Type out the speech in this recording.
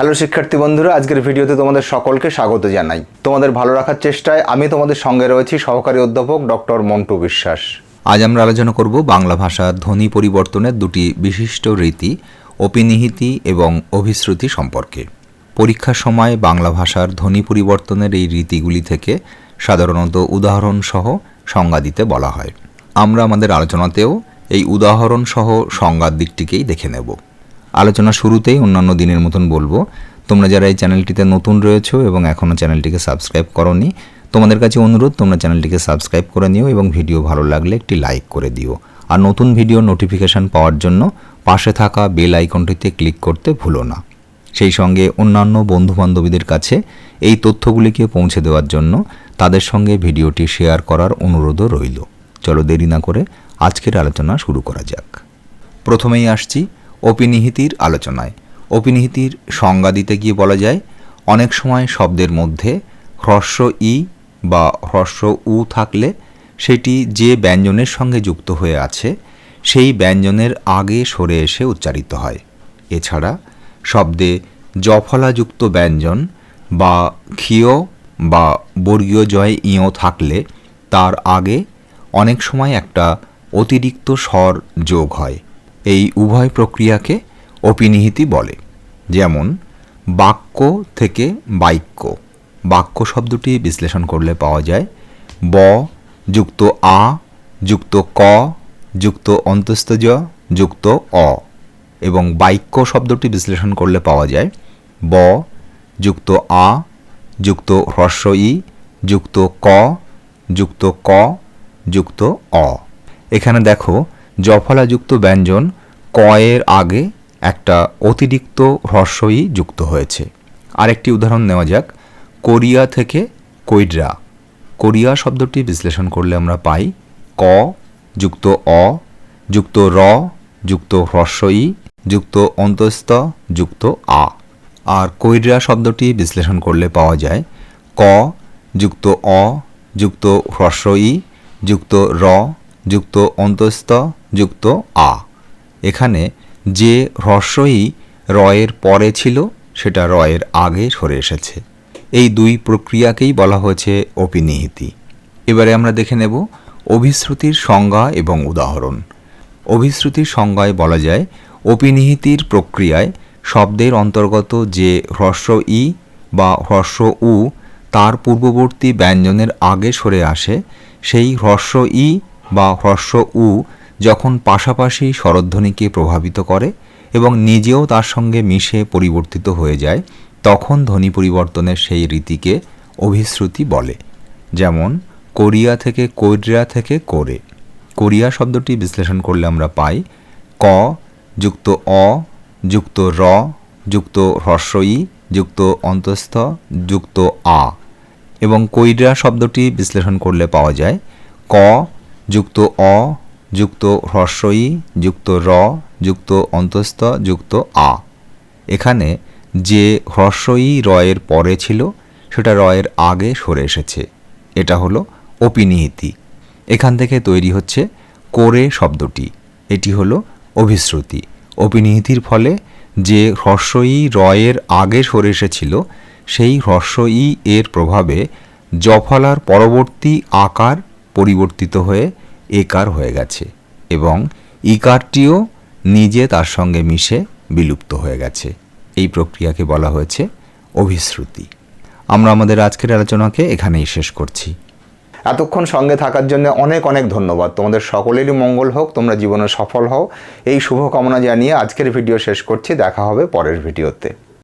Hello শিক্ষার্থী বন্ধুরা, আজকের ভিডিওতে তোমাদের সকলকে স্বাগত জানাই। তোমাদের ভালো রাখার চেষ্টায় আমি তোমাদের সঙ্গে রয়েছি সহকারী অধ্যাপক ডক্টর মন্টু বিশ্বাস। আজ আমরা আলোচনা করব বাংলা ভাষার ধ্বনি পরিবর্তনের দুটি বিশিষ্ট রীতি, অপিনিহিতি এবং অভিশ্রুতি সম্পর্কে। পরীক্ষার সময় বাংলা ভাষার ধ্বনি পরিবর্তনের এই রীতিগুলি থেকে সাধারণত উদাহরণ সহ সংজ্ঞা দিতে বলা হয়। আমরা আমাদের আলোচনাতেও এই উদাহরণ সহ সংজ্ঞার দিকটিকেই দেখে নেব। আলোচনা শুরুতেই অন্যান্য দিনের মতন বলব। তোমরা যারা এই চ্যানেলটিতে নতুন রয়েছো এবং এখনও চ্যানেলটিকে সাবস্ক্রাইব করনি, তোমাদের কাছে অনুরোধ, তোমরা চ্যানেলটিকে সাবস্ক্রাইব করে নিও এবং ভিডিও ভালো লাগলে একটি লাইক করে দিও। আর নতুন ভিডিও নোটিফিকেশান পাওয়ার জন্য পাশে থাকা বেল আইকনটিতে ক্লিক করতে ভুলো না। সেই সঙ্গে অন্যান্য বন্ধুবান্ধবীদের কাছে এই তথ্যগুলিকে পৌঁছে দেওয়ার জন্য তাদের সঙ্গে ভিডিওটি শেয়ার করার অনুরোধও রইল। চলো দেরি না করে আজকের আলোচনা শুরু করা যাক। প্রথমেই আসছি অপিনিহিতির আলোচনায়। অপিনিহিতির সংজ্ঞা দিতে গিয়ে বলা যায়, অনেক সময় শব্দের মধ্যে হ্রস্ব ই বা হ্রস্ব উ থাকলে সেটি যে ব্যঞ্জনের সঙ্গে যুক্ত হয়ে আছে, সেই ব্যঞ্জনের আগে সরে এসে উচ্চারিত হয়। এছাড়া শব্দে জফলাযুক্ত ব্যঞ্জন বা ক্ষীয় বা বর্গীয় জয় ইয় থাকলে তার আগে অনেক সময় একটা অতিরিক্ত স্বর যোগ হয়। এই উভয় প্রক্রিয়াকে অপিনিহিতি বলে, যেমন বাক্য থেকে বাক্য। বাক্য শব্দটি বিশ্লেষণ করলে পাওয়া যায় ব যুক্ত আ, যুক্ত ক, যুক্ত অন্তস্তজ যুক্ত অ। এবং বাক্য শব্দটি বিশ্লেষণ করলে পাওয়া যায় ব যুক্ত আ, যুক্ত হ্রস্ব ই, যুক্ত ক যুক্ত ক, যুক্ত অ। এখানে দেখো জফলাযুক্ত ব্যঞ্জন ক এর আগে একটা অতিরিক্ত হ্রস্বই যুক্ত হয়েছে। আরেকটি উদাহরণ নেওয়া যাক। কোরিয়া থেকে কৈডরা। কোরিয়া শব্দটি বিশ্লেষণ করলে আমরা পাই ক যুক্ত অ, যুক্ত র যুক্ত হ্রস্বই, যুক্ত অন্তস্থ, যুক্ত আ। আর কৈডরা শব্দটি বিশ্লেষণ করলে পাওয়া যায় ক যুক্ত অ, যুক্ত হ্রস্বই, যুক্ত র, যুক্ত অন্তস্থ যুক্ত আ। এখানে যে হ্রস্বই রয়ের পরে ছিল, সেটা রয়ের আগে সরে এসেছে। এই দুই প্রক্রিয়াকেই বলা হয়েছে অপিনিহিতি। এবারে আমরা দেখে নেব অভিশ্রুতির সংজ্ঞা এবং উদাহরণ। অভিশ্রুতির সংজ্ঞায় বলা যায়, অপিনিহিতির প্রক্রিয়ায় শব্দের অন্তর্গত যে হ্রস্ব ই বা হ্রস্ব উ তার পূর্ববর্তী ব্যঞ্জনের আগে সরে আসে, সেই হ্রস্ব ই বা হ্রস্ব উ যখন পাশাপাশি স্বরধ্বনিকে প্রভাবিত করে এবং নিজেও তার সঙ্গে মিশে পরিবর্তিত হয়ে যায়, তখন ধ্বনি পরিবর্তনের সেই রীতিকে অভিশ্রুতি বলে। যেমন, কোরিয়া থেকে কৈরিয়া থেকে করে। কোরিয়া শব্দটি বিশ্লেষণ করলে আমরা পাই, ক যুক্ত অ, যুক্ত র, যুক্ত হ্রস্বই যুক্ত অন্তস্থ, যুক্ত আ। এবং কৈরা শব্দটি বিশ্লেষণ করলে পাওয়া যায়, ক যুক্ত অ যুক্ত হ্রস্বই যুক্ত র, যুক্ত অন্তস্থ, যুক্ত আ। এখানে যে হ্রস্বই রয়ের পরে ছিল, সেটা রয়ের আগে সরে এসেছে। এটা হলো অপিনিহিতি। এখান থেকে তৈরি হচ্ছে করে শব্দটি। এটি হলো অভিশ্রুতি। অপিনিহিতির ফলে যে হ্রস্বই রয়ের আগে সরে এসেছিল, সেই হ্রস্বই এর প্রভাবে জফলার পরবর্তী আকার পরিবর্তিত হয়ে একার হয়ে গেছে এবং ইকারটিও নিজে তার সঙ্গে মিশে বিলুপ্ত হয়ে গেছে। এই প্রক্রিয়াকে বলা হয়েছে অভিশ্রুতি। আমরা আমাদের আজকের আলোচনাকে এখানেই শেষ করছি। এতক্ষণ সঙ্গে থাকার জন্য অনেক অনেক ধন্যবাদ। তোমাদের সকলেরই মঙ্গল হোক, তোমরা জীবনে সফল হও। এই শুভকামনা জানিয়ে আজকের ভিডিও শেষ করছি। দেখা হবে পরের ভিডিওতে।